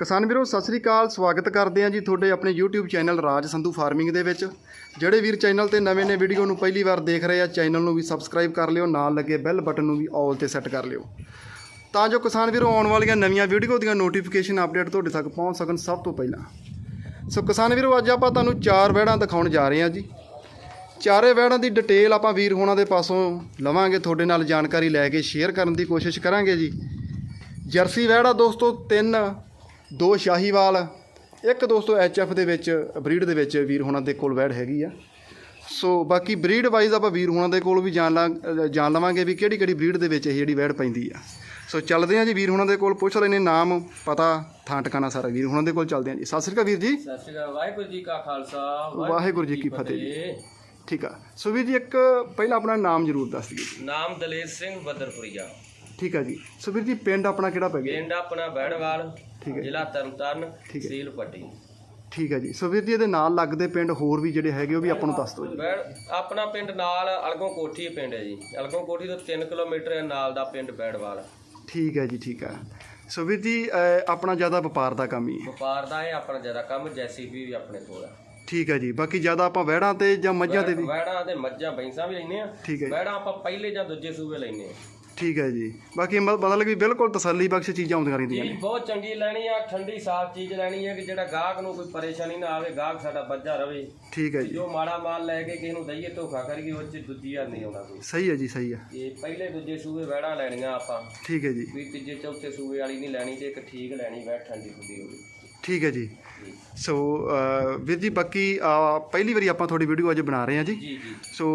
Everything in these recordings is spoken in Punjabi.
ਕਿਸਾਨ ਵੀਰੋ, ਸਤਿ ਸ੍ਰੀ ਅਕਾਲ, ਸਵਾਗਤ ਕਰਦੇ ਹਾਂ ਜੀ ਤੁਹਾਡੇ ਆਪਣੇ YouTube channel Raj Sandhu farming ਦੇ ਵਿੱਚ। ਜਿਹੜੇ ਵੀਰ ਚੈਨਲ ਤੇ ਨਵੇਂ ਨੇ, ਵੀਡੀਓ ਨੂੰ ਪਹਿਲੀ ਵਾਰ ਦੇਖ ਰਹੇ ਆ, ਚੈਨਲ ਨੂੰ ਵੀ ਸਬਸਕ੍ਰਾਈਬ ਕਰ ਲਿਓ, ਨਾਲ ਲੱਗੇ ਬੈਲ ਬਟਨ ਨੂੰ ਵੀ ਆਲ ਤੇ ਸੈੱਟ ਕਰ ਲਿਓ। ਤਾਂ ਜੋ ਕਿਸਾਨ ਵੀਰੋ, ਆਉਣ ਵਾਲੀਆਂ ਨਵੀਆਂ ਵੀਡੀਓ ਦੀਆਂ ਨੋਟੀਫਿਕੇਸ਼ਨ ਅਪਡੇਟ ਤੁਹਾਡੇ ਤੱਕ ਪਹੁੰਚ ਸਕਣ ਸਭ ਤੋਂ ਪਹਿਲਾਂ। ਸੋ ਕਿਸਾਨ ਵੀਰੋ, ਅੱਜ ਆਪਾਂ ਤੁਹਾਨੂੰ ਚਾਰ ਵਹਿੜਾਂ ਦਿਖਾਉਣ ਜਾ ਰਹੇ ਹਾਂ ਜੀ। ਚਾਰੇ ਵਹਿੜਾਂ ਦੀ ਡਿਟੇਲ ਆਪਾਂ ਵੀਰ ਹੋਣਾ ਦੇ ਪਾਸੋਂ ਲਵਾਂਗੇ, ਤੁਹਾਡੇ ਨਾਲ ਜਾਣਕਾਰੀ ਲੈ ਕੇ ਸ਼ੇਅਰ ਕਰਨ ਦੀ ਕੋਸ਼ਿਸ਼ ਕਰਾਂਗੇ ਜੀ। ਜਰਸੀ ਵਹਿੜਾ ਦੋਸਤੋ, ਤਿੰਨ ਦੋ ਸ਼ਾਹੀਵਾਲ ਇੱਕ ਦੋਸਤੋ ਐਚਐਫ ਦੇ ਵਿੱਚ ਬਰੀਡ ਦੇ ਵਿੱਚ ਵੀਰ ਹੋਣਾ ਦੇ ਕੋਲ ਵਹਿੜ ਹੈਗੀ ਆ। ਸੋ ਬਾਕੀ ਬਰੀਡ ਵਾਈਜ਼ ਆਪਾਂ ਵੀਰ ਹੋਣਾ ਦੇ ਕੋਲ ਵੀ ਜਾਣ ਲਾ ਜਾਣ ਲਵਾਂਗੇ ਵੀ ਕਿਹੜੀ ਕਿਹੜੀ ਬਰੀਡ ਦੇ ਵਿੱਚ ਇਹ ਜਿਹੜੀ ਵਹਿੜ ਪੈਂਦੀ ਆ। ਸੋ ਚੱਲਦੇ ਹਾਂ ਜੀ ਵੀਰ ਹੋਣਾ ਦੇ ਕੋਲ ਪੁੱਛ ਲੈਨੇ ਨਾਮ ਪਤਾ ਥਾਂ ਟਿਕਾਣਾ ਸਾਰਾ। ਵੀਰ ਹੋਣਾ ਦੇ ਕੋਲ ਚੱਲਦੇ ਹਾਂ ਜੀ। ਸਤਿ ਸ੍ਰੀ ਅਕਾਲ ਵੀਰ ਜੀ। ਸਤਿ ਸ਼੍ਰੀ ਅਕਾਲ ਵਾਹਿਗੁਰੂ ਜੀ ਕਾ ਖਾਲਸਾ ਵਾਹਿਗੁਰੂ ਜੀ ਕੀ ਫਤਿਹ ਜੀ। ਠੀਕ ਆ। ਸੋ ਵੀਰ ਜੀ ਇੱਕ ਪਹਿਲਾਂ ਆਪਣਾ ਨਾਮ ਜ਼ਰੂਰ ਦੱਸ ਦਿਓ ਜੀ। ਨਾਮ ਦਲੇਰ ਸਿੰਘ ਬਦਰਪੁਰੀਆ। ਠੀਕ ਆ ਜੀ। ਸੋ ਵੀਰ ਜੀ ਪਿੰਡ ਆਪਣਾ ਕਿਹੜਾ ਪੈ ਗਿਆ? ਪਿੰਡ ਆਪਣਾ ਬਹਿੜਵਾਲ ਠੀਕ ਹੈ। ਜ਼ਿਲ੍ਹਾ ਤਰਨਤਾਰਨ। ਸੀਲ ਪੱਟੀ। ਠੀਕ ਹੈ ਜੀ। ਸੋ ਵੀਰ ਜੀ ਇਹਦੇ ਨਾਲ ਲੱਗਦੇ ਪਿੰਡ ਹੋਰ ਵੀ ਜਿਹੜੇ ਹੈਗੇ ਉਹ ਵੀ ਆਪਾਂ ਨੂੰ ਦੱਸ ਦਿਓ ਜੀ। ਆਪਣਾ ਪਿੰਡ ਨਾਲ ਅਲਗੋਂ ਕੋਠੀ ਪਿੰਡ ਹੈ ਜੀ। ਅਲਗੋਂ ਕੋਠੀ ਤੋਂ 3 ਕਿਲੋਮੀਟਰ ਹੈ ਨਾਲ ਦਾ ਪਿੰਡ ਬਹਿੜਵਾਲ ਠੀਕ ਹੈ ਜੀ ਠੀਕ ਹੈ। ਸੋ ਵੀਰ ਜੀ ਅਹ, ਆਪਣਾ ਜ਼ਿਆਦਾ ਵਪਾਰ ਦਾ ਕੰਮ ਹੀ ਹੈ। ਵਪਾਰ ਦਾ ਹੈ ਆਪਣਾ ਜ਼ਿਆਦਾ ਕੰਮ ਜੈਸੀਬੀ ਵੀ ਆਪਣੇ ਕੋਲ ਹੈ। ਠੀਕ ਹੈ ਜੀ। ਬਾਕੀ ਜ਼ਿਆਦਾ ਆਪਾਂ ਵਹਿੜਾਂ ਤੇ ਜਾਂ ਮੱਝਾਂ ਤੇ ਵੀ? ਵਹਿੜਾਂ ਤੇ ਮੱਝਾਂ ਬੈਂਸਾਂ ਵੀ ਲੈਨੇ ਆ ਠੀਕ ਹੈ ਜੀ। ਵਹਿੜਾਂ ਆਪਾਂ ਪਹਿਲੇ ਜਾਂ ਦੂਜੇ ਸੂਬੇ ਲੈਨੇ ਆ ਠੀਕ ਹੈ ਜੀ। ਬਾਕੀ ਮ- ਮਤਲਬ ਕਿ ਬਿਲਕੁਲ ਤਸੱਲੀ ਬਖਸ਼ ਚੀਜ਼ਾਂ ਆਉਂਦੀਆਂ ਰਹਿੰਦੀਆਂ ਚੀਜ਼ ਨੇ। ਬਹੁਤ ਚੰਗੀ ਲੈਣੀ ਆ ਠੰਡੀ ਸਾਫ਼ ਚੀਜ਼ ਲੈਣੀ ਹੈ ਕਿ ਜਿਹੜਾ ਗਾਹਕ ਨੂੰ ਕੋਈ ਪਰੇਸ਼ਾਨੀ ਨਾ ਆਵੇ ਗਾਹਕ ਸਾਡਾ ਬੱਝਾ ਰਵੇ। ਠੀਕ ਹੈ ਜੀ। ਜੋ ਮਾੜਾ ਮਾਲ ਲੈ ਕੇ ਕਿਸੇ ਨੂੰ ਦਈਏ ਧੋਖਾ ਕਰੀਏ ਉਹ ਚ ਦੂਜੀ ਹਾਲ ਨਹੀਂ ਆਉਂਦਾ ਕੋਈ। ਸਹੀ ਹੈ ਜੀ ਸਹੀ ਹੈ। ਇਹ ਪਹਿਲੇ ਦੂਜੇ ਸੂਬੇ ਵਹਿੜਾਂ ਲੈਣੀਆਂ ਆਪਾਂ। ਠੀਕ ਹੈ ਜੀ। ਵੀ ਤੀਜੇ ਚੌਥੇ ਸੂਬੇ ਵਾਲੀ ਨਹੀਂ ਲੈਣੀ ਤੇ ਇੱਕ ਠੀਕ ਲੈਣੀ ਵਹਿ ਠੰਡੀ ਠੁੰਡੀ ਹੋਵੇ ਠੀਕ ਹੈ ਜੀ। ਸੋ ਅਹ, ਵੀਰ ਜੀ ਬਾਕੀ ਅਹ, ਪਹਿਲੀ ਵਾਰੀ ਆਪਾਂ ਤੁਹਾਡੀ ਵੀਡੀਓ ਅੱਜ ਬਣਾ ਰਹੇ ਹਾਂ ਜੀ। ਸੋ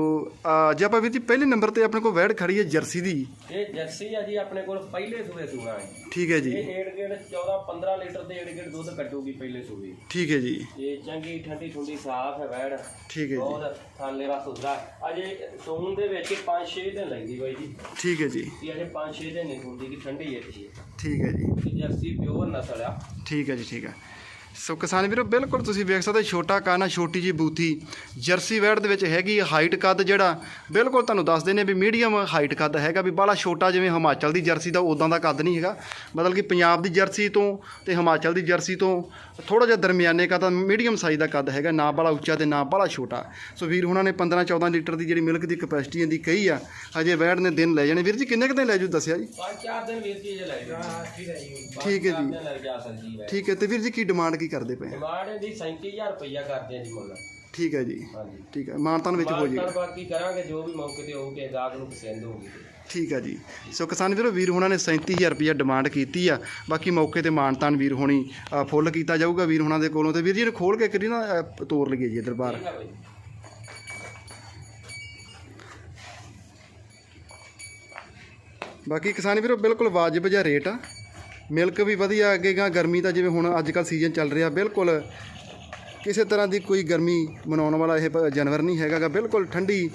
ਅਹ, ਜੇ ਆਪਾਂ ਵੀਰ ਜੀ ਪਹਿਲੇ ਨੰਬਰ ਤੇ ਆਪਣੇ ਕੋਲ ਵਹਿੜ ਖੜੀ ਹੈ ਜਰਸੀ ਦੀ। ਇਹ ਜਰਸੀ ਆ ਜੀ ਆਪਣੇ ਕੋਲ ਪਹਿਲੇ ਸੂਬੇ ਸੂਣਾ ਹੈ। ਠੀਕ ਹੈ ਜੀ। ਇਹ ਏੜ ਗੇੜ 14 15 ਲੀਟਰ ਦੇ ਏੜ ਗੇੜ ਦੁੱਧ ਕੱਢੂਗੀ ਪਹਿਲੇ ਸੂਬੇ ਠੀਕ ਹੈ ਜੀ। ਇਹ ਚੰਗੀ ਠੰਡੀ ਠੁੰਡੀ ਸਾਫ਼ ਹੈ ਵਹਿੜ ਠੀਕ ਹੈ ਜੀ। ਬਹੁਤ ਥਾਲੇ ਵਾ ਸੁਧਰਾ ਅਜੇ ਸੂਣ ਦੇ ਵਿੱਚ 5-6 ਦਿਨ ਲੱਗਦੀ ਬਾਈ ਜੀ। ਠੀਕ ਹੈ ਜੀ। ਇਹ ਅਜੇ 5-6 ਦਿਨ ਨਹੀਂ ਹੁੰਦੀ ਕਿ ਠੰਡੀ ਹੈ ਜੀ। ਠੀਕ ਹੈ ਜੀ। ਜਰਸੀ ਪਿਓਰ ਨਸਲ ਆ। ਠੀਕ ਹੈ ਜੀ ਠੀਕ ਹੈ। ਸੋ ਕਿਸਾਨ ਵੀਰੋ ਬਿਲਕੁਲ ਤੁਸੀਂ ਵੇਖ ਸਕਦੇ ਛੋਟਾ ਕਾਨਾ ਛੋਟੀ ਜੀ ਬੂਥੀ। ਜਰਸੀ ਵੈੜ ਦੇ ਵਿੱਚ ਹੈਗੀ ਹਾਈਟ ਕੱਦ ਜਿਹੜਾ ਬਿਲਕੁਲ ਤੁਹਾਨੂੰ ਦੱਸਦੇ ਨੇ ਵੀ ਮੀਡੀਅਮ ਹਾਈਟ ਕੱਦ ਹੈਗਾ ਵੀ ਬਾਲਾ ਛੋਟਾ ਜਿਵੇਂ ਹਿਮਾਚਲ ਦੀ ਜਰਸੀ ਦਾ ਉਦਾਂ ਦਾ ਕੱਦ ਨਹੀਂ ਹੈਗਾ। ਮਤਲਬ ਕਿ ਪੰਜਾਬ ਦੀ ਜਰਸੀ ਤੋਂ ਤੇ ਹਿਮਾਚਲ ਦੀ ਜਰਸੀ ਤੋਂ ਥੋੜਾ ਜਿਹਾ ਦਰਮਿਆਨੇ ਕੱਦ ਮੀਡੀਅਮ ਸਾਈਜ਼ ਦਾ ਕੱਦ ਹੈਗਾ ਨਾ ਬਾਲਾ ਉੱਚਾ ਤੇ ਨਾ ਬਾਲਾ ਛੋਟਾ। ਸੋ ਵੀਰ ਹੁਣਾਂ ਨੇ 15 14 ਲੀਟਰ ਦੀ ਜਿਹੜੀ ਮਿਲਕ ਦੀ ਕਪੈਸਿਟੀ ਇਹਦੀ ਕਹੀ ਆ ਹਜੇ ਵੈੜ ਨੇ ਦਿਨ ਲੈ ਜਾਣੇ। ਵੀਰ ਜੀ ਕਿੰਨੇ ਕੁ ਦਿਨ ਲੈ ਜੂ ਦੱਸਿਆ ਜੀ? ਪੰਜ ਚਾਰ ਦਿਨ ਵੀਰ ਜੀ ਜੇ ਲੈ ਜਾਓ ਠੀਕ ਹੈ ਜੀ। ਠੀਕ ਹੈ ਜੀ। ਠੀਕ ਹੈ ਤੇ ਵੀਰ ਜੀ ਕੀ ਡਿਮਾਂਡ ਕੀ ਕਰਦੇ ਪਏ ਆ? ਡਿਮਾਂਡ ਦੀ 37000 ਰੁਪਇਆ ਕਰਦੇ ਆ ਜੀ ਮੁੱਲ। ਠੀਕ ਹੈ ਜੀ। ਹਾਂਜੀ। ਠੀਕ ਹੈ ਮਾਨਤਾਨ ਵਿੱਚ ਹੋ ਜਾਏਗਾ ਮਾਨਤਾਨ ਬਾਕੀ ਕਰਾਂਗੇ ਜੋ ਵੀ ਮੌਕੇ ਤੇ ਹੋਊਗੇ ਗਾਹਕ ਨੂੰ ਪਸੰਦ ਹੋਊਗੀ। ਠੀਕ ਆ ਜੀ। ਸੋ ਕਿਸਾਨ ਵੀਰੋ ਵੀਰ ਹੋਣਾ ਨੇ 37000 ਰੁਪਇਆ ਡਿਮਾਂਡ ਕੀਤੀ ਆ। ਬਾਕੀ ਮੌਕੇ ਤੇ ਮਾਨਤਾਨ ਵੀਰ ਹੋਣੀ ਫੁੱਲ ਕੀਤਾ ਜਾਊਗਾ ਵੀਰ ਹੋਣਾ ਦੇ ਕੋਲੋਂ ਤੇ ਵੀਰ ਜੀ ਨੂੰ ਖੋਲ ਕੇ ਕਰੀ ਨਾ ਅ, ਤੋਰ ਲਈਏ ਜੀ ਇੱਧਰ ਬਾਹਰ। ਠੀਕ ਹੈ ਬਾਈ। ਬਾਕੀ ਕਿਸਾਨ ਵੀਰੋ ਬਿਲਕੁਲ ਵਾਜਬ ਜਿਹਾ ਰੇਟ ਆ। ਮਿਲਕ ਵੀ ਵਧੀਆ ਅੱਗੇਗਾ ਗਰਮੀ ਤਾਂ ਜਿਵੇਂ ਹੁਣ ਅੱਜ ਕੱਲ ਸੀਜ਼ਨ ਚੱਲ ਰਿਹਾ, ਬਿਲਕੁਲ। ਕਿਸੇ ਤਰ੍ਹਾਂ ਦੀ ਕੋਈ ਗਰਮੀ ਮਨਾਉਣ ਵਾਲਾ ਇਹ ਪ- ਜਾਨਵਰ ਨਹੀਂ ਹੈਗਾ ਗਾ, ਬਿਲਕੁਲ ਠੰਡੀ।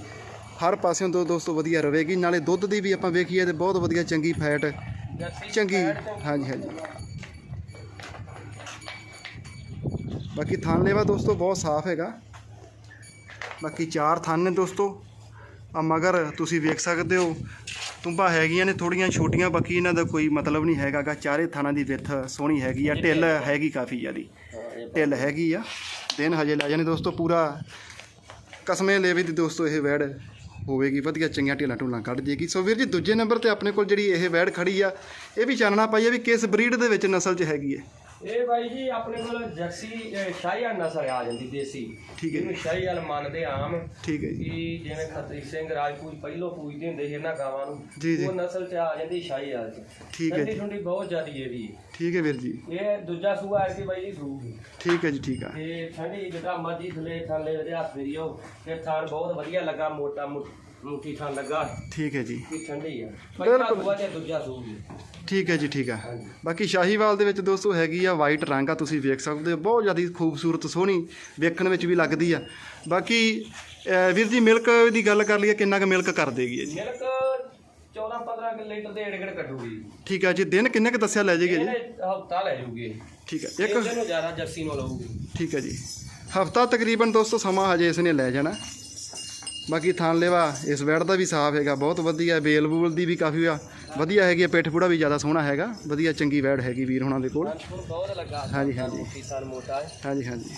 ਹਰ ਪਾਸਿਓਂ ਤੋਂ ਦੋਸਤੋ ਵਧੀਆ ਰਹੇਗੀ ਨਾਲੇ ਦੁੱਧ ਦੀ ਵੀ ਆਪਾਂ ਵੇਖੀਏ ਤੇ ਬਹੁਤ ਵਧੀਆ ਚੰਗੀ ਫੈਟ, ਚੰਗੀ, ਹਾਂਜੀ ਹਾਂਜੀ। ਬਾਕੀ ਥਣ ਲੇਵਾ ਦੋਸਤੋ ਬਹੁਤ ਸਾਫ਼ ਹੈਗਾ। ਬਾਕੀ ਚਾਰ ਥਣ ਨੇ ਦੋਸਤੋ। ਆ ਮਗਰ ਤੁਸੀਂ ਵੇਖ ਸਕਦੇ ਹੋ ਤੁੰਬਾ ਹੈਗੀਆਂ ਨੇ ਥੋੜੀਆਂ ਛੋਟੀਆਂ, ਬਾਕੀ ਇਹਨਾਂ ਦਾ ਕੋਈ ਮਤਲਬ ਨਹੀਂ ਹੈਗਾ ਗਾ। ਚਾਰੇ ਥਾਣਾ ਦੀ ਵਿੱਥ ਸੋਹਣੀ ਹੈਗੀ ਆ। ਢਿੱਲ ਹੈਗੀ ਕਾਫੀ ਜ਼ਿਆਦੀ। ਢਿੱਲ ਹੈਗੀ ਆ। ਦਿਨ ਹਜੇ ਲੈ ਜਾਣੇ ਦੋਸਤੋ, ਪੂਰਾ ਕਸਮੇ ਲੇਵੇ ਦੀ ਦੋਸਤੋ ਇਹ ਵੈੜ ਹੋਵੇਗੀ। ਵਧੀਆ ਚੰਗੀਆਂ ਢੇਲਾਂ ਢੂਲਾਂ ਕੱਢ ਜੇਗੀ ਸੋ ਵੀਰ ਜੀ, ਦੂਜੇ ਨੰਬਰ ਤੇ ਆਪਣੇ ਕੋਲ ਜਿਹੜੀ ਇਹ ਵੈੜ ਖੜੀ ਆ, ਇਹ ਵੀ ਚਾਨਣਾ ਪਾਈ ਆ ਵੀ ਕਿਸ ਬਰੀਡ ਦੇ ਵਿੱਚ ਨਸਲ 'ਚ ਹੈਗੀ ਹੈ ਇਹ ਬਾਈ ਜੀ ਆਪਣੇ ਕੋਲ ਜਰਸੀ ਸ਼ਾਹੀਵਾਲ ਨਸਲ ਆ ਜਾਂਦੀ ਦੇਸੀ। ਠੀਕ ਹੈ ਇਹਨੂੰ ਸ਼ਾਹੀਵਾਲ ਮੰਨਦੇ ਆਮ। ਠੀਕ ਹੈ ਜੀ। ਕਿ ਜਿਵੇਂ ਖੱਤਰੀ ਸਿੰਘ ਰਾਜਪੂਤ ਪਹਿਲੋਂ ਪੂਜਦੇ ਹੁੰਦੇ ਸੀ ਇਹਨਾਂ ਗਾਵਾਂ ਨੂੰ ਜੀ, ਜੀ। ਉਹ ਨਸਲ ਚ ਆ ਜਾਂਦੀ ਸ਼ਾਹੀਵਾਲ ਚ। ਠੀਕ ਹੈ ਜੀ। ਠੰਡੀ ਬਹੁਤ ਜ਼ਿਆਦੀ ਇਹਦੀ ਠੀਕ ਹੈ ਵੀਰ ਜੀ। ਇਹ ਦੂਜਾ ਸੂਆ ਹੈ ਕਿ ਬਾਈ ਜੀ ਸੂਗੀ ਠੀਕ ਹੈ ਜੀ ਠੀਕ ਆ ਤੇ ਠੰਡੀ ਜਿੱਦਾਂ ਮਰਜ਼ੀ ਥਲੇ ਥੱਲੇ ਉਹਦੇ ਹੱਥ ਫੇਰੀਓ ਤੇ ਥਾਨ ਬਹੁਤ ਵਧੀਆ ਲੱਗਾ ਮੋਟਾ ਮੁ- ਮੁੱਠੀ ਥਾਨ ਲੱਗਾ? ਠੀਕ ਹੈ ਜੀ। ਕਿ ਠੰਡੀ ਆ? ਪਹਿਲਾ ਬਿਲਕੁਲ। ਸੂਆ ਤੇ ਦੂਜਾ ਸੂਗੀ ਠੀਕ ਹੈ ਜੀ ਠੀਕ ਆ ਹਾਂਜੀ। ਬਾਕੀ ਸ਼ਾਹੀਵਾਲ ਦੇ ਵਿੱਚ ਦੋਸਤੋ ਹੈਗੀ ਆ ਵਾਈਟ ਰੰਗ ਆ ਤੁਸੀਂ ਵੇਖ ਸਕਦੇ ਹੋ। ਬਹੁਤ ਜ਼ਿਆਦਾ ਖੂਬਸੂਰਤ ਸੋਹਣੀ ਵੇਖਣ ਵਿੱਚ ਵੀ ਲੱਗਦੀ ਆ। ਬਾਕੀ ਅਹ, ਵੀਰ ਜੀ ਮਿਲਕ ਦੀ ਗੱਲ ਕਰ ਲਈਏ ਕਿੰਨਾ ਕੁ ਮਿਲਕ ਕਰ ਦੇਗੀ ਇਹ ਜੀ? ਮਿਲਕ 14 15 ਕਿ ਲੀਟਰ ਦੇ ਏੜਗੜ ਕੱਢੂਗੀ ਠੀਕ ਆ ਜੀ ਦਿਨ ਕਿੰਨੇ ਕੁ ਦੱਸਿਆ ਲੈ ਜਾਏਗਾ ਜੀ? ਇਹਨੇ ਹਫਤਾ ਲੈ ਜੂਗੀ। ਠੀਕ ਹੈ ਇੱਕ ਇੱਕ ਨੂੰ ਜ਼ਿਆਦਾ ਜਰਸੀ ਨੂੰ ਲਊਗੀ ਠੀਕ ਹੈ ਜੀ। ਹਫਤਾ ਤਕਰੀਬਨ ਦੋਸਤੋ ਸਮਾਂ ਹਜੇ ਇਸ ਨੇ ਲੈ ਜਾਣਾ। ਬਾਕੀ ਥਾਨ ਲੈਵਾ ਇਸ ਵੈੜ ਦਾ ਵੀ ਸਾਫ਼ ਹੈਗਾ ਬਹੁਤ ਵਧੀਆ ਬੇਲ ਬੂਲ ਦੀ ਵੀ ਕਾਫੀ ਆ। ਵਧੀਆ ਹੈਗੀ ਪਿੱਠ ਪੂੜਾ ਵੀ ਜ਼ਿਆਦਾ ਸੋਹਣਾ ਹੈਗਾ ਵਧੀਆ ਚੰਗੀ ਵੈੜ ਹੈਗੀ ਵੀਰ ਹੁਣਾਂ ਦੇ ਕੋਲ। ਹਾਂਜੀ, ਹਾਂਜੀ। ਹਾਂਜੀ ਹਾਂਜੀ।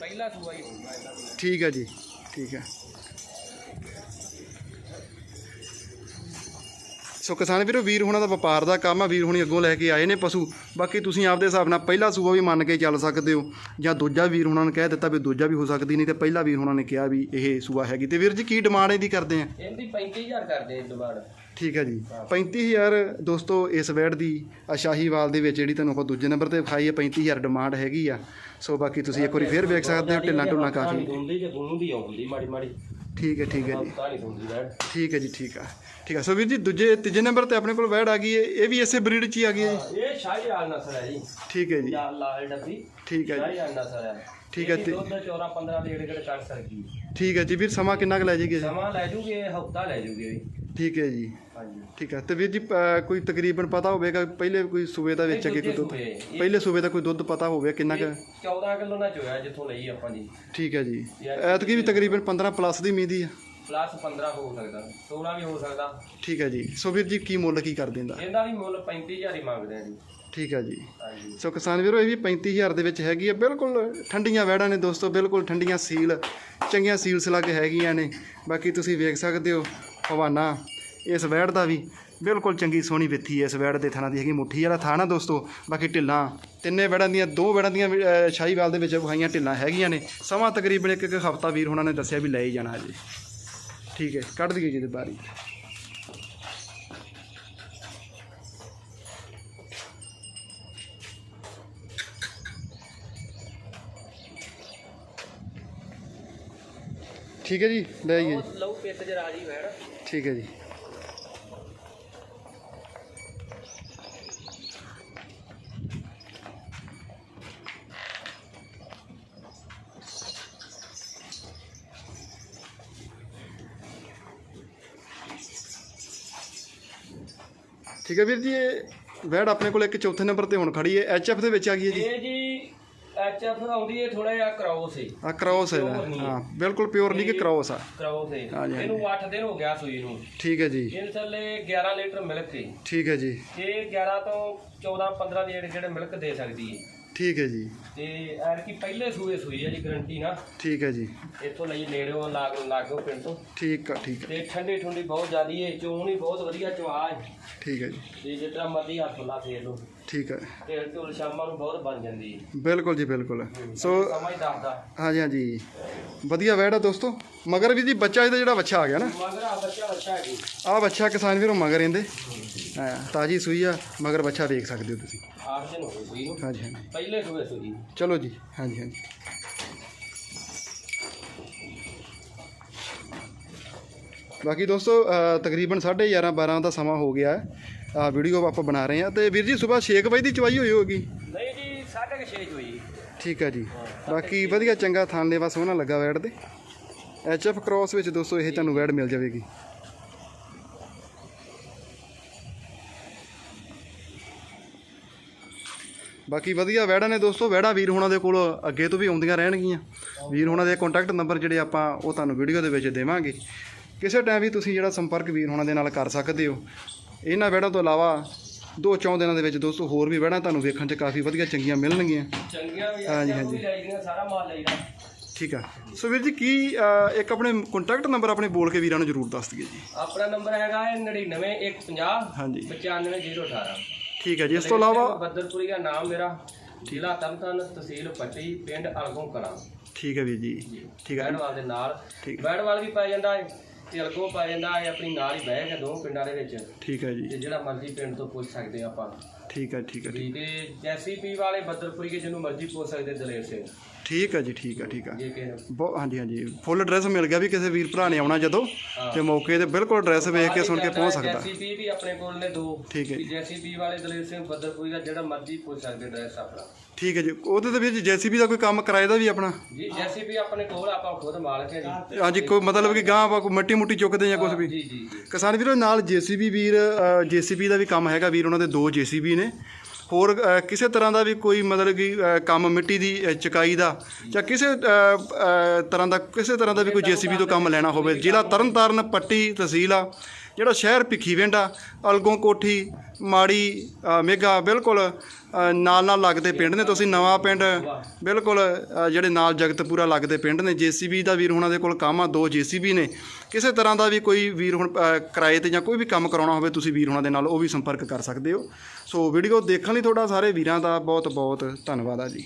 ਪਹਿਲਾ ਸੂਆ ਹੀ ਹੋਊਗਾ। ਠੀਕ ਹੈ ਜੀ ਠੀਕ ਹੈ ਸੋ ਕਿਸਾਨ ਵੀਰੋ ਵੀਰ ਹੁਣਾਂ ਦਾ ਵਪਾਰ ਦਾ ਕੰਮ ਆ ਵੀਰ ਹੁਣੀ ਅੱਗੋਂ ਲੈ ਕੇ ਆਏ ਨੇ ਪਸ਼ੂ। ਬਾਕੀ ਤੁਸੀਂ ਆਪਦੇ ਹਿਸਾਬ ਨਾਲ ਪਹਿਲਾ ਸੂਆ ਵੀ ਮੰਨ ਕੇ ਚੱਲ ਸਕਦੇ ਹੋ ਜਾਂ ਦੂਜਾ ਵੀਰ ਹੁਣਾਂ ਨੇ ਕਹਿ ਦਿੱਤਾ ਵੀ ਦੂਜਾ ਵੀ ਹੋ ਸਕਦੀ ਨਹੀਂ ਤੇ ਪਹਿਲਾ ਵੀਰ ਹੁਣਾਂ ਨੇ ਕਿਹਾ ਵੀ ਇਹ ਸੂਆ ਹੈਗੀ। ਤੇ ਵੀਰ ਜੀ ਕੀ ਡਿਮਾਂਡ ਇਹਦੀ ਕਰਦੇ ਆ? ਇਹਦੀ 35000 ਕਰਦੇ ਡਿਮਾਂਡ ਠੀਕ ਹੈ ਜੀ। 35000 ਦੋਸਤੋ ਇਸ ਵੈੜ ਦੀ ਆ ਸ਼ਾਹੀਵਾਲ ਦੇ ਵਿੱਚ ਜਿਹੜੀ ਤੁਹਾਨੂੰ ਆਪਾਂ ਦੂਜੇ ਨੰਬਰ ਤੇ ਵਿਖਾਈ ਹੈ 35000 ਡਿਮਾਂਡ ਹੈਗੀ ਆ। ਸੋ ਬਾਕੀ ਤੁਸੀਂ ਇੱਕ ਵਾਰੀ ਫੇਰ ਵੇਖ ਸਕਦੇ ਹੋ ਢਿੱਲਾਂ ਢੁੱਲਾਂ ਕਾਫੀ। ਹੁੰਦੀ ਤੇ ਗੁੰਨੂ ਦੀ ਆਉਂਦੀ ਮਾੜੀ ਮਾੜੀ। ਠੀਕ ਹੈ ਠੀਕ ਹੈ ਜੀ। ਤਾਂ ਨਹੀਂ ਹੁੰਦੀ ਵੈੜ। ਠੀਕ ਹੈ ਜੀ ਠੀਕ ਆ। ਠੀਕ ਆ। ਸੋ ਵੀਰ ਜੀ ਦੂਜੇ ਤੀਜੇ ਨੰਬਰ ਤੇ ਆਪਣੇ ਕੋਲ ਵੈੜ ਆ ਗਈ ਹੈ। ਇਹ ਵੀ ਇਸੇ ਬਰੀਡ 'ਚ ਹੀ ਆ ਗਈ ਹੈ ਜੀ। ਇਹ ਸ਼ਾਹੀਵਾਲ ਨਸਲ ਹੈ ਜੀ। ਠੀਕ ਹੈ ਜੀ। ਲਾਲ ਲਾਲ ਡੱਬੀ। ਠੀਕ ਹੈ ਜੀ। ਸ਼ਾਹੀਵਾਲ ਨਸਲ ਹੈ। ਠੀਕ ਹੈ ਤੇ- ਦੁੱਧ 14 15 ਦੇ ਏੜ ਕੱਢ ਸਕਦੀ ਠੀਕ ਹੈ ਜੀ। ਵੀਰ ਸਮਾਂ ਕਿੰਨਾ ਕੁ ਲੈ ਜੇਗੀ ਜੀ? ਸਮਾਂ ਲੈ ਜੂਗੇ ਹਫਤਾ ਲੈ ਜੂਗੇ ਇਹ। ਠੀਕ ਹੈ ਜੀ। ਹਾਂਜੀ। ਠੀਕ ਹੈ। ਤੇ ਵੀਰ ਜੀ ਕੋਈ ਤਕਰੀਬਨ ਪਤਾ ਹੋਵੇਗਾ ਪਹਿਲੇ ਕੋਈ ਸੂਬੇ ਦਾ ਵਿੱਚ ਅੱਗੇ ਕੋਈ ਦੁੱਧ ਦੂਜੇ। ਪਹਿਲੇ ਸੂਬੇ ਦਾ ਕੋਈ ਦੁੱਧ ਪਤਾ ਹੋਵੇ ਕਿੰਨਾ ਕੁ ਇਹ 14 ਕਿਲੋ ਨਾ ਚੋਇਆ ਜਿੱਥੋਂ ਲਈ ਆਪਾਂ ਜੀ। ਠੀਕ ਹੈ ਜੀ। ਐਤਕੀ ਵੀ ਤਕਰੀਬਨ 15 ਪਲੱਸ ਦੀ ਉਮੀਦ ਹੀ ਆ। ਪਲੱਸ 15 ਹੋ ਸਕਦਾ 16 ਵੀ ਹੋ ਸਕਦਾ। ਠੀਕ ਹੈ ਜੀ। ਸੋ ਵੀਰ ਜੀ ਕੀ ਮੁੱਲ ਕੀ ਕਰ ਦਿੰਦਾ? ਇਹਦਾ ਵੀ ਮੁੱਲ 35000 ਹੀ ਮੰਗਦੇ ਆ ਜੀ। ਠੀਕ ਹੈ ਜੀ। ਹਾਂਜੀ। ਸੋ ਕਿਸਾਨ ਵੀਰੋ ਇਹ ਵੀ 35000 ਦੇ ਵਿੱਚ ਹੈਗੀ ਹੈ ਬਿਲਕੁਲ ਠੰਡੀਆਂ ਵੈੜਾਂ ਨੇ ਦੋਸਤੋ ਬਿਲਕੁਲ ਠੰਡੀਆਂ ਸੀਲ ਚੰਗੀਆਂ ਸੀਲ ਸਲੱਗ ਹੈਗੀਆਂ ਨੇ। ਬਾਕੀ ਤੁਸੀਂ ਵੇਖ ਸਕਦੇ ਹੋ ਹਵਾਨਾ ਇਸ ਵੈੜ ਦਾ ਵੀ ਬਿਲਕੁਲ ਚੰਗੀ ਸੋਹਣੀ ਵਿੱਥੀ ਹੈ ਇਸ ਵੈੜ ਦੇ ਥਾਣਾ ਦੀ ਹੈਗੀ ਮੁੱਠੀ ਵਾਲਾ ਥਾਣਾ ਦੋਸਤੋ ਬਾਕੀ ਢਿੱਲਾਂ ਤਿੰਨੇ ਵੈੜਾਂ ਦੀਆਂ ਦੋ ਵੈੜਾਂ ਦੀਆਂ ਵੀ, ਸ਼ਾਹੀਵਾਲ ਦੇ ਵਿੱਚ ਵਿਖਾਈਆਂ ਢਿੱਲਾਂ ਹੈਗੀਆਂ ਨੇ ਸਮਾਂ ਤਕਰੀਬਨ ਇੱਕ ਇੱਕ ਹਫਤਾ ਵੀਰ ਉਹਨਾਂ ਨੇ ਦੱਸਿਆ ਵੀ ਲੈ ਹੀ ਜਾਣਾ ਹਜੇ। ਠੀਕ ਹੈ ਕੱਢ ਦਈਏ ਜੀ ਇਹਦੇ ਬਾਰੀ। ਠੀਕ ਹੈ ਜੀ ਲੈ ਆਈਏ। ਜੀ ਪਿੱਤ ਚ ਰਾਜੀ ਵੈੜ। ਠੀਕ ਹੈ ਜੀ। ਠੀਕ ਹੈ ਵੀਰ ਜੀ, ਇਹ ਵੈੜ ਆਪਣੇ ਕੋਲ ਇੱਕ ਚੌਥੇ ਨੰਬਰ ਤੇ ਹੁਣ ਖੜੀ ਹੈ। ਐਚਐਫ ਦੇ ਵਿੱਚ ਆ ਗਈ ਹੈ ਜੀ। ਇਹ ਜੀ ਐਚਐਫ ਆਉਂਦੀ ਹੈ ਥੋੜਾ ਜਿਹਾ ਕਰਾਉਸ ਹੈ ਆ ਕ੍ਰੋਸ ਹੈ ਇਹਦਾ। Pure ਨਹੀਂ। ਹੈ। ਹਾਂ ਬਿਲਕੁਲ ਪਿਓਰ ਨਹੀਂ ਕਿ ਕ੍ਰੋਸ ਆ। ਹੈ ਹਾਂਜੀ, ਹਾਂਜੀ। ਇਹਨੂੰ 8 ਦਿਨ ਹੋ ਗਿਆ ਸੂਈ ਨੂੰ। ਠੀਕ ਹੈ ਜੀ। ਇਹ ਥੱਲੇ 11 ਲੀਟਰ ਮਿਲਕ ਹੈ ਠੀਕ ਹੈ ਜੀ। ਇਹ 11 ਤੋਂ 14 15 ਦੇ ਜਿਹੜੇ ਮਿਲਕ ਦੇ ਸਕਦੀ ਹੈ ਠੀਕ ਹੈ ਜੀ। ਤੇ ਐਰ ਕੀ ਪਹਿਲੇ ਸੂਏ ਸੂਈ ਹੈ ਜੀ ਗਰੰਟੀ ਨਾ ਠੀਕ ਹੈ ਜੀ। ਇੱਥੋਂ ਲਈ ਨੇੜਿਓਂ ਲਾਗ ਲਾਗੋ ਪਿੰਡ ਤੋਂ। ਠੀਕ ਆ ਠੀਕ ਆ। ਤੇ ਠੰਡੀ ਠੰਡੀ ਬਹੁਤ ਜ਼ਿਆਦੀ ਹੈ ਚੋਣ ਹੀ ਬਹੁਤ ਵਧੀਆ ਚਵਾ ਹੈ ਠੀਕ ਹੈ ਜੀ। ਤੇ ਜਿੱਦਾਂ ਮਰਜ਼ੀ ਹੱਥ ਲਾ ਫੇਰ ਲਓ। ਠੀਕ ਹੈ। ਤੇ ਢੋਲ ਸ਼ਾਮਾਂ ਨੂੰ ਬਹੁਤ ਬਣ ਜਾਂਦੀ ਹੈ ਬਿਲਕੁਲ ਜੀ ਬਿਲਕੁਲ। ਸੋ ਸਮਾਂ ਹੀ ਦੱਸਦਾ। ਹਾਂਜੀ ਹਾਂਜੀ। ਵਧੀਆ ਵੈੜ ਆ ਦੋਸਤੋ। ਮਗਰ ਵੀ ਜੀ ਬੱਚਾ ਇਹਦਾ ਜਿਹੜਾ ਬੱਚਾ ਆ ਗਿਆ ਨਾ। ਮਗਰ ਆ ਬੱਚਾ ਬੱਚਾ ਹੈ ਜੀ। ਆਹ ਬੱਚਾ ਕਿਸਾਨ ਵੀਰੋਂ ਮਗਰ ਇਹਦੇ। ਹਾਂ ਤਾਜੀ ਸੂਈ ਆ ਮਗਰ ਬੱਚਾ ਵੇਖ ਸਕਦੇ ਹੋ ਤੁਸੀਂ। 8 ਦਿਨ ਹੋ ਗਏ ਸੂਈ ਨੂੰ। ਹਾਂਜੀ ਹਾਂਜੀ। ਪਹਿਲੇ ਸੂਏ ਸੂਈ ਚਲੋ ਜੀ ਹਾਂਜੀ ਹਾਂਜੀ। ਬਾਕੀ ਦੋਸਤੋ ਤਕਰੀਬਨ 11:30 12 ਦਾ ਸਮਾਂ ਹੋ ਗਿਆ ਹੈ। ਆ ਵੀਡੀਓ ਆਪਾਂ ਬਣਾ ਰਹੇ ਹਾਂ ਤੇ ਵੀਰ ਜੀ ਸਵੇਰ 6 ਵਜੇ ਦੀ ਚਵਾਈ ਹੋਈ ਹੋਗੀ ਨਹੀਂ ਜੀ 6:30 ਹੋਈ। ਠੀਕ ਹੈ ਜੀ ਬਾਕੀ ਵਧੀਆ ਚੰਗਾ ਥਾਂ ਲੈਵਾ ਸੋਹਣਾ ਲੱਗਾ ਵੈੜ ਦੇ ਐਚ ਐਫ ਕ੍ਰੋਸ ਵਿੱਚ ਦੋਸਤੋ ਇਹ ਤੁਹਾਨੂੰ ਵੈੜ ਮਿਲ ਜਾਵੇਗੀ। ਬਾਕੀ ਵਧੀਆ ਵੈੜਾਂ ਨੇ ਦੋਸਤੋ ਵੈੜਾਂ ਵੀਰ ਹੋਣਾ ਦੇ ਕੋਲ ਅੱਗੇ ਤੋਂ ਵੀ ਆਉਂਦੀਆਂ ਰਹਿਣਗੀਆਂ। ਵੀਰ ਹੋਣਾ ਦੇ ਕੰਟੈਕਟ ਨੰਬਰ ਜਿਹੜੇ ਆਪਾਂ ਉਹ ਤੁਹਾਨੂੰ ਵੀਡੀਓ ਦੇ ਵਿੱਚ ਦੇਵਾਂਗੇ। ਕਿਸੇ ਟਾਈਮ ਵੀ ਤੁਸੀਂ ਜਿਹੜਾ ਸੰਪਰਕ ਵੀਰ ਹੋਣਾ ਦੇ ਨਾਲ ਕਰ ਸਕਦੇ ਹੋ। ਇਹਨਾਂ ਵੈੜਾਂ ਤੋਂ ਇਲਾਵਾ ਦੋ ਚੌਂ ਦਿਨਾਂ ਦੇ ਵਿੱਚ ਦੋਸਤੋ ਹੋਰ ਵੀ ਵੈੜਾਂ ਤੁਹਾਨੂੰ ਵੇਖਣ 'ਚ ਕਾਫੀ ਵਧੀਆ ਚੰਗੀਆਂ ਮਿਲਣਗੀਆਂ। ਚੰਗੀਆਂ ਵੀ ਹਾਂਜੀ, ਹਾਂਜੀ। ਸਾਰਾ ਮਾਲ ਲਈਦਾ ਠੀਕ ਆ। ਸੋ ਵੀਰ ਜੀ ਕੀ ਇੱਕ ਆਪਣੇ ਕੰਟੈਕਟ ਨੰਬਰ ਆਪਣੇ ਬੋਲ ਕੇ ਵੀਰਾਂ ਨੂੰ ਜ਼ਰੂਰ ਦੱਸ ਦਈਏ ਜੀ। ਆਪਣਾ ਨੰਬਰ ਹੈਗਾ ਹੈ 99150 ਹਾਂਜੀ। 95018 ਠੀਕ ਹੈ ਜੀ ਇਸ ਤੋਂ ਇਲਾਵਾ ਬੱਦਰਪੁਰੀ ਦਾ ਨਾਮ ਮੇਰਾ ਜ਼ਿਲ੍ਹਾ ਤਰਨਤਾਰਨ ਤਹਿਸੀਲ ਪੱਟੀ ਪਿੰਡ ਅਲਗੋਂ ਕਲਾਂ ਠੀਕ ਹੈ ਵੀਰ ਜੀ। ਠੀਕ ਹੈ। ਬੈੜਵਾਲ ਦੇ ਨਾਲ। ਬੈੜਵਾਲ ਵੀ ਪੈ ਜਾਂਦਾ ਹੈ ਤੇ ਅਲਗੋਂ ਪੈ ਜਾਂਦਾ ਹੈ ਆਪਣੀ ਨਾਲ ਹੀ ਬਹਿ ਕੇ ਦੋ ਪਿੰਡਾਂ ਦੇ ਵਿੱਚ। ਠੀਕ ਹੈ ਜੀ। ਤੇ ਜਿਹੜਾ ਮਰਜ਼ੀ ਪਿੰਡ ਤੋਂ ਪੁੱਛ ਸਕਦੇ ਹਾਂ ਆਪਾਂ। ਠੀਕ ਹੈ ਠੀਕ ਹੈ ਠੀਕ- ਜੀ ਤੇ ਜੈਸੀਪੀ ਵਾਲੇ ਬੱਦਰਪੁਰੀ ਕੇ ਜਿਹਨੂੰ ਮਰਜ਼ੀ ਪੁੱਛ ਸਕਦੇ ਦਲੇਰ ਸਿੰਘ। ਠੀਕ ਹੈ ਜੀ ਠੀਕ ਹੈ ਠੀਕ ਹੈ। ਬਹੁਤ ਹਾਂਜੀ ਹਾਂਜੀ। ਫੁੱਲ ਐਡਰੈਸ ਮਿਲ ਗਿਆ ਵੀ ਕਿਸੇ ਵੀਰ ਭਰਾ ਨੇ ਆਉਣਾ ਜਦੋਂ ਤੇ ਮੌਕੇ ਤੇ ਬਿਲਕੁਲ ਐਡਰੈਸ ਵੇਖ ਕੇ ਸੁਣ ਕੇ ਪਹੁੰਚ ਸਕਦਾ। ਜੈਸੀਪੀ ਵੀ ਆਪਣੇ ਕੋਲ ਨੇ ਦੋ। ਠੀਕ ਹੈ ਜੀ। ਜੈਸੀਪੀ ਵਾਲੇ ਦਲੇਰ ਸਿੰਘ ਬੱਦਰਪੁਰੀ ਦਾ ਜਿਹੜਾ ਮਰਜ਼ੀ ਪੁੱਛ ਸਕਦੇ ਐਡਰੈਸ ਆਪਣਾ। ਠੀਕ ਹੈ ਜੀ। ਉਹਦੇ ਤੇ ਵਿੱਚ ਜੈਸੀਬੀ ਦਾ ਕੋਈ ਕੰਮ ਕਿਰਾਏ ਦਾ ਵੀ ਆਪਣਾ? ਜੀ ਜੈਸੀਪੀ ਆਪਣੇ ਕੋਲ ਆਪਾਂ ਖੁਦ ਮਾਲਕ ਹੈ ਜੀ। ਹਾਂਜੀ ਕੋਈ ਮਤਲਬ ਕਿ ਗਾਂ ਆਪਾਂ ਕੋਈ ਮਿੱਟੀ ਮੁੱਟੀ ਚੁੱਕਦੇ ਜਾਂ ਕੁਝ ਵੀ? ਜੀ ਜੀ ਜੀ। ਕਿਸਾਨ ਵੀਰੋ ਨਾਲ ਜੀਸੀਬੀ ਵੀਰ ਜੀਸੀਬੀ ਦਾ ਵੀ ਕੰਮ ਹੈਗਾ। ਵੀਰ ਉਹਨਾਂ ਦੇ ਦੋ ਜੀਸੀਬੀ ਨੇ। ਹੋਰ ਅ, ਕਿਸੇ ਤਰ੍ਹਾਂ ਦਾ ਵੀ ਕੋਈ ਮਤਲਬ ਕਿ ਅ, ਕੰਮ ਮਿੱਟੀ ਦੀ ਅ, ਚੁਕਾਈ ਦਾ ਜਾਂ ਕਿਸੇ ਅ, ਅ, ਤਰ੍ਹਾਂ ਦਾ ਕਿਸੇ ਤਰ੍ਹਾਂ ਦਾ ਵੀ ਕੋਈ ਜੀਸੀਬੀ ਤੋਂ ਕੰਮ ਲੈਣਾ ਹੋਵੇ ਜ਼ਿਲ੍ਹਾ ਤਰਨਤਾਰਨ ਪੱਟੀ ਤਹਿਸੀਲ ਆ। ਜਿਹੜਾ ਸ਼ਹਿਰ ਭਿੱਖੀਵਿੰਡ ਆ ਅਲਗੋਂ ਕੋਠੀ ਮਾੜੀ ਅ, ਮੇਗਾ ਬਿਲਕੁਲ ਨਾਲ ਨਾਲ ਲੱਗਦੇ ਪਿੰਡ ਨੇ। ਤੁਸੀਂ ਨਵਾਂ ਪਿੰਡ ਬਿਲਕੁਲ ਜਿਹੜੇ ਨਾਲ ਜਗਤਪੂਰਾ ਲੱਗਦੇ ਪਿੰਡ ਨੇ। ਜੀਸੀਬੀ ਦਾ ਵੀਰ ਹੁਣਾਂ ਦੇ ਕੋਲ ਕੰਮ ਆ ਦੋ ਜੀਸੀਬੀ ਨੇ। ਕਿਸੇ ਤਰ੍ਹਾਂ ਦਾ ਵੀ ਕੋਈ ਵੀਰ ਹੁਣ ਕਿਰਾਏ ਤੇ ਜਾਂ ਕੋਈ ਵੀ ਕੰਮ ਕਰਾਉਣਾ ਹੋਵੇ ਤੁਸੀਂ ਵੀਰ ਹੁਣਾਂ ਦੇ ਨਾਲ ਉਹ ਵੀ ਸੰਪਰਕ ਕਰ ਸਕਦੇ ਹੋ। ਸੋ ਵੀਡੀਓ ਦੇਖਣ ਲਈ ਤੁਹਾਡਾ ਸਾਰੇ ਵੀਰਾਂ ਦਾ ਬਹੁਤ ਬਹੁਤ ਧੰਨਵਾਦ ਆ ਜੀ।